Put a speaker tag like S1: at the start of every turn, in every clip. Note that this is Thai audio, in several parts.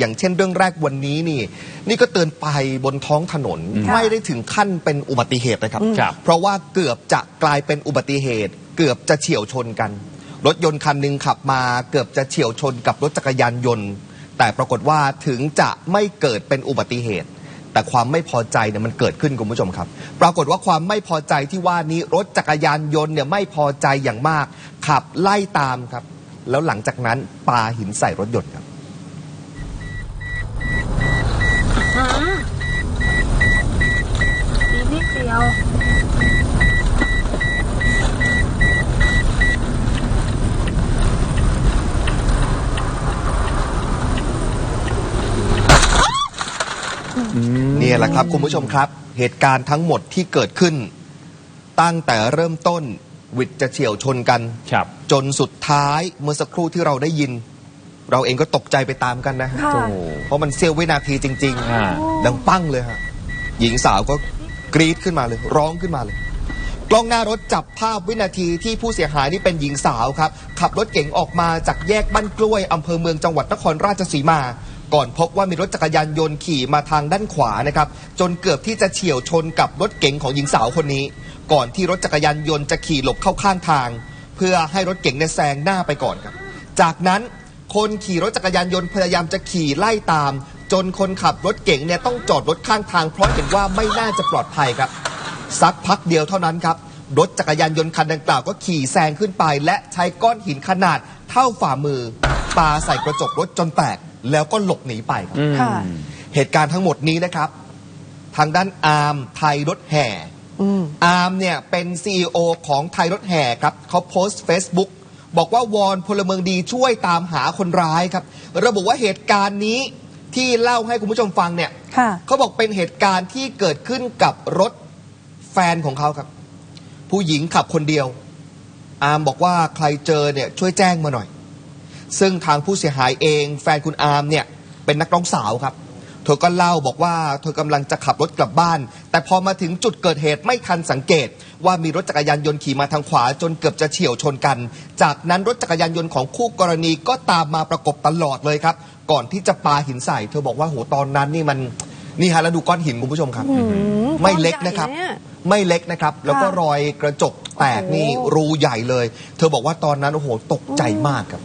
S1: อย่างเช่นเรื่องแรกวันนี้นี่ นี่ก็เตือนไปบนท้องถนน
S2: ค่ะ
S1: ไม่ได้ถึงขั้นเป็นอุบัติเหตุนะครับ
S2: ครับ
S1: เพราะว่าเกือบจะกลายเป็นอุบัติเหตุ เกือบจะเฉียวชนกัน รถยนต์คันหนึ่งขับมาเกือบจะเฉียวชนกับรถจักรยานยนต์ แต่ปรากฏว่าถึงจะไม่เกิดเป็นอุบัติเหตุ แต่ความไม่พอใจเนี่ยมันเกิดขึ้นคุณผู้ชมครับ ปรากฏว่าความไม่พอใจที่ว่านี้รถจักรยานยนต์เนี่ยไม่พอใจอย่างมาก ขับไล่ตามครับ แล้วหลังจากนั้นปาหินใส่รถยนต์ครับ
S3: อืมอีกนิดเดียว
S1: เนี่ยแหละครับคุณผู้ชมครับ เหตุการณ์ทั้งหมดที่เกิดขึ้น ตั้งแต่เริ่มต้นวิทย์จะเฉียวชนกัน
S2: ครับ
S1: จนสุดท้ายเมื่อสักครู่ที่เราได้ยิน เราเองก็ตกใจไปตามกันนะ
S3: ค่ะ
S1: โอ้เพราะมันเสี้ยววินาทีจริง
S2: อ่า
S1: ๆ ดังปั้งเลยฮะหญิงสาวก็กรีดขึ้นมาเลย ร้องขึ้นมาเลย กล้องหน้ารถจับภาพวินาทีที่ผู้เสียหายนี่เป็นหญิงสาวครับ ขับรถเก๋งออกมาจากแยกบ้านกล้วยอำเภอเมืองจังหวัดนครราชสีมา ก่อนพบว่ามีรถจักรยานยนต์ขี่มาทางด้านขวานะครับจนเกือบที่จะเฉียวชนกับรถเก๋งของหญิงสาวคนนี้ ก่อนที่รถจักรยานยนต์จะขี่หลบเข้าข้างทาง เพื่อให้รถเก๋งเนี่ยแซงหน้าไปก่อนครับ จากนั้นคนขี่รถจักรยานยนต์พยายามจะขี่ไล่ตาม จนคนขับรถเก๋งเนี่ยต้องจอดรถข้างทางเพราะเห็นว่าไม่น่าจะปลอดภัยครับสักพักเดียวเท่านั้นครับรถจักรยานยนต์คันดังกล่าวก็ขี่แซงขึ้นไป และใช้ก้อนหินขนาดเท่าฝ่ามือปาใส่กระจกรถจนแตก แล้วก็หลบหนีไปครับ
S2: อืม
S3: ค่ะ
S1: เหตุการณ์ทั้งหมดนี้นะครับ ทางด้านอาร์มไทยรถแห่
S3: อืม
S1: อาร์มเนี่ยเป็น CEO ของไทยรถแห่ครับเขาโพสต์ Facebook บอกว่าวอนพลเมืองดีช่วยตามหาคนร้ายครับ ระบุว่าเหตุการณ์นี้ที่เล่าให้คุณผู้ชมฟังเนี่ย
S3: ค่ะ
S1: เขาบอกเป็นเหตุการณ์ที่เกิดขึ้นกับรถแฟนของเขาครับ ผู้หญิงขับคนเดียว อาร์มบอกว่าใครเจอเนี่ยช่วยแจ้งมาหน่อย ซึ่งทางผู้เสียหายเองแฟนคุณอาร์มเนี่ยเป็นนักร้องสาวครับ เธอก็เล่าบอกว่าเธอกำลังจะขับรถกลับบ้าน แต่พอมาถึงจุดเกิดเหตุไม่ทันสังเกต ว่ามีรถจักรยานยนต์ขี่มาทางขวาจนเกือบจะเฉียวชนกัน จากนั้นรถจักรยานยนต์ของคู่กรณีก็ตามมาประกบตลอดเลยครับ ก่อนที่จะปาหินใส่ เธอบอกว่าโหตอนนั้นนี่มันนี่ฮะแล้วดูก้อนหินคุณผู้ชมครับ
S3: อืม
S1: ไม่เล็กนะครับ
S3: ก้อนใหญ่เนี่ย
S1: ไม่เล็กนะครับ แล้วก็
S3: ค่ะ
S1: รอยกระจกแตกนี่
S3: โอ้โห
S1: รูใหญ่เลย เธอบอกว่าตอนนั้นโอ้โหตกใจมากครับ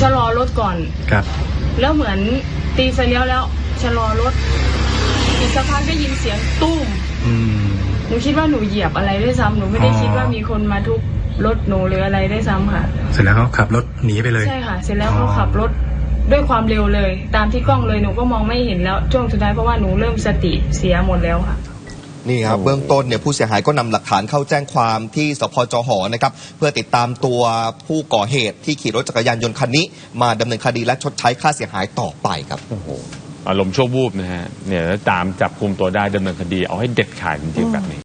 S4: ชะลอรถก่อน
S5: ครับ
S4: แล้วเหมือนตีไฟเลี้ยวแล้วชะลอรถ อีกสักพักได้ยินเสียงตุ้ม
S5: อืม
S4: หนูคิดว่าหนูเหยียบอะไรด้วยซ้ำหนูไม่ได้
S5: อ๋อ
S4: คิดว่ามีคนมาทุบรถหนูหรืออะไรด้วยซ้ำค่ะ
S5: เสร็จแล้วเขาขับรถหนีไปเลย
S4: ใช่ค่ะ เสร็จแล้ว
S5: อ๋อ
S4: เขาขับรถด้วยความเร็วเลย ตามที่กล้องเลยหนูก็มองไม่เห็นแล้วช่วงสุดท้ายเพราะว่าหนูเริ่มสติเสียหมดแล้วค่ะ
S1: นี่ครับ
S2: โอ้
S1: เบื้องต้นเนี่ยผู้เสียหายก็นำหลักฐานเข้าแจ้งความที่สพจหนะครับเพื่อติดตามตัวผู้ก่อเหตุที่ขี่รถจักรยานยนต์คันนี้ มาดำเนินคดีและชดใช้ค่าเสียหายต่อไปครับ
S2: โอ้โหอารมณ์ชั่ววูบนะฮะเนี่ยแล้วตามจับกลุ่มตัวได้ดำเนินคดีเอาให้เด็ดขาดจริงๆแบบนี้